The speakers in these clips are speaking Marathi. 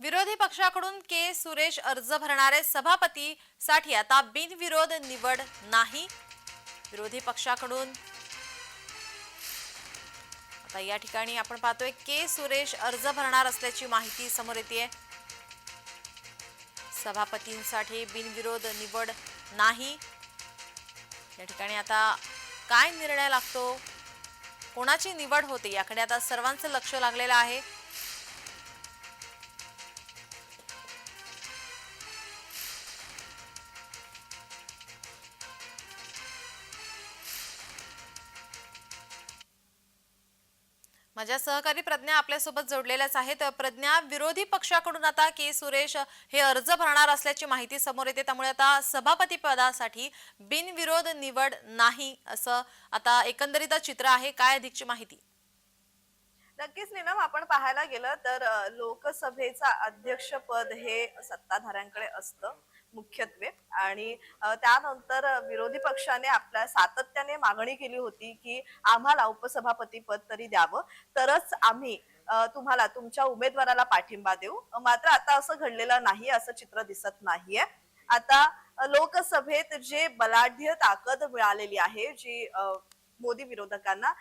विरोधी पक्षाकडून के. सुरेश अर्ज भरणारे सभापती साठी आता बिनविरोध निवड नाही. विरोधी पक्षाकडून आता या ठिकाणी आपण पाहतोय के. सुरेश अर्ज भरणार असल्याची माहिती समोर येते सभापतींसाठी बिनविरोध निवड नाही. या ठिकाणी आता काय निर्णय लागतो? कोणाची निवड होते? याकडे आता सर्वांचं लक्ष लागलेलं आहे. माझ्या सहकारी प्रज्ञा आपल्यासोबत जोडलेल्याच आहेत. प्रज्ञा विरोधी पक्षाकडून आता के. सुरेश हे अर्ज भरणार असल्याची माहिती समोर येते. त्यामुळे आता सभापती पदासाठी बिनविरोध निवड नाही असं आता एकंदरीत चित्र आहे. काय अधिकची माहिती? नक्कीच नीलम आपण पाहायला गेलं तर लोकसभेचा अध्यक्षपद हे सत्ताधाऱ्यांकडे असतं. मुख्यत्वे. आणि त्यानंतर विरोधी पक्षाने आपल्या सातत्याने मागणी केली होती की आम्हाला उपसभापती पद तरी द्यावं. तरच आम्ही तुम्हाला तुमच्या उमेदवाराला पाठिंबा देऊ. मात्र आता असं घडलेलं नाही असं चित्र दिसत नाहीये. आता लोकसभेत जे बलाढ्य ताकद मिळालेली आहे जी मोदी विरोधकांना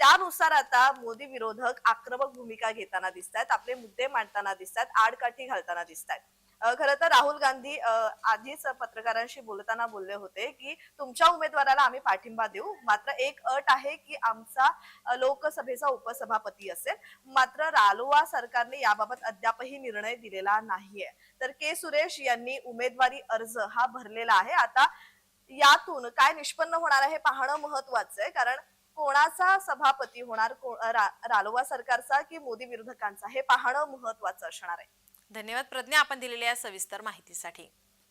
त्यानुसार आता मोदी विरोधक आक्रमक भूमिका घेताना दिसत आहेत आपले मुद्दे मांडताना दिसत आहेत आडकाठी घालताना दिसत आहेत खर तर राहुल गांधी आधीच पत्रकारांशी बोलताना बोलले होते की तुमच्या उमेदवाराला आम्ही पाठिंबा देऊ. मात्र एक अट आहे की आमचा लोकसभेचा उपसभापती असेल. मात्र रालोआ सरकारने याबाबत अद्यापही निर्णय दिलेला नाहीये. तर के. सुरेश यांनी उमेदवारी अर्ज हा भरलेला आहे. आता यातून काय निष्पन्न होणार आहे हे पाहणं महत्वाचं आहे. कारण कोणाचा सभापती होणार रा- रालोआ सरकारचा की मोदी विरोधकांचा हे पाहणं महत्वाचं असणार आहे. धन्यवाद प्रज्ञा आपण दिलेल्या या सविस्तर माहितीसाठी.